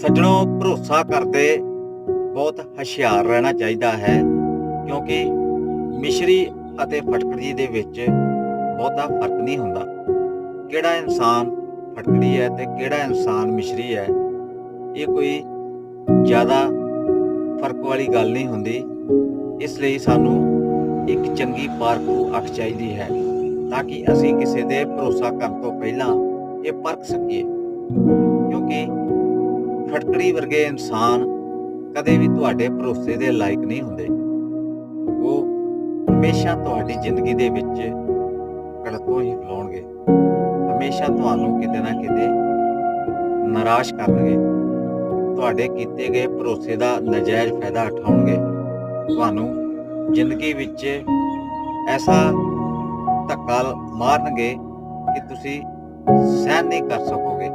ਸੱਜਣੋ, ਭਰੋਸਾ ਕਰਦੇ ਬਹੁਤ ਹੁਸ਼ਿਆਰ ਰਹਿਣਾ ਚਾਹੀਦਾ ਹੈ, ਕਿਉਂਕਿ ਮਿਸ਼ਰੀ ਅਤੇ ਫਟਕੜੀ ਦੇ ਵਿੱਚ ਬਹੁਤਾ ਫ਼ਰਕ ਨਹੀਂ ਹੁੰਦਾ। ਕਿਹੜਾ ਇਨਸਾਨ ਫਟਕੜੀ ਹੈ ਤੇ ਕਿਹੜਾ ਇਨਸਾਨ ਮਿਸ਼ਰੀ ਹੈ, ਇਹ ਕੋਈ ਜ਼ਿਆਦਾ ਫ਼ਰਕ ਵਾਲੀ ਗੱਲ ਨਹੀਂ ਹੁੰਦੀ। ਇਸ ਲਈ ਸਾਨੂੰ ਇੱਕ ਚੰਗੀ ਪਾਰਖੂ ਅੱਖ ਚਾਹੀਦੀ ਹੈ, ਤਾਂ ਕਿ ਅਸੀਂ ਕਿਸੇ ਦੇ ਭਰੋਸਾ ਕਰਨ ਤੋਂ ਪਹਿਲਾਂ ਇਹ ਪਰਖ ਸਕੀਏ। ਕਿਉਂਕਿ ਫਟਕੜੀ ਵਰਗੇ ਇਨਸਾਨ ਕਦੇ ਵੀ ਤੁਹਾਡੇ ਭਰੋਸੇ ਦੇ ਲਾਇਕ ਨਹੀਂ ਹੁੰਦੇ। ਉਹ ਹਮੇਸ਼ਾ ਤੁਹਾਡੀ ਜ਼ਿੰਦਗੀ ਦੇ ਵਿੱਚ ਕੜਕੋ ਹੀ ਫਲਾਉਣਗੇ ਹਮੇਸ਼ਾ ਤੁਹਾਨੂੰ ਕਿਤੇ ਨਾ ਕਿਤੇ ਨਿਰਾਸ਼ ਕਰਨਗੇ। ਤੁਹਾਡੇ ਕੀਤੇ ਗਏ ਭਰੋਸੇ ਦਾ ਨਜਾਇਜ਼ ਫਾਇਦਾ ਉਠਾਉਣਗੇ। ਤੁਹਾਨੂੰ ਜ਼ਿੰਦਗੀ ਵਿੱਚ ਐਸਾ ਧੱਕਾ ਮਾਰਨਗੇ ਕਿ ਤੁਸੀਂ ਸਹਿਣ ਨਹੀਂ ਕਰ ਸਕੋਗੇ।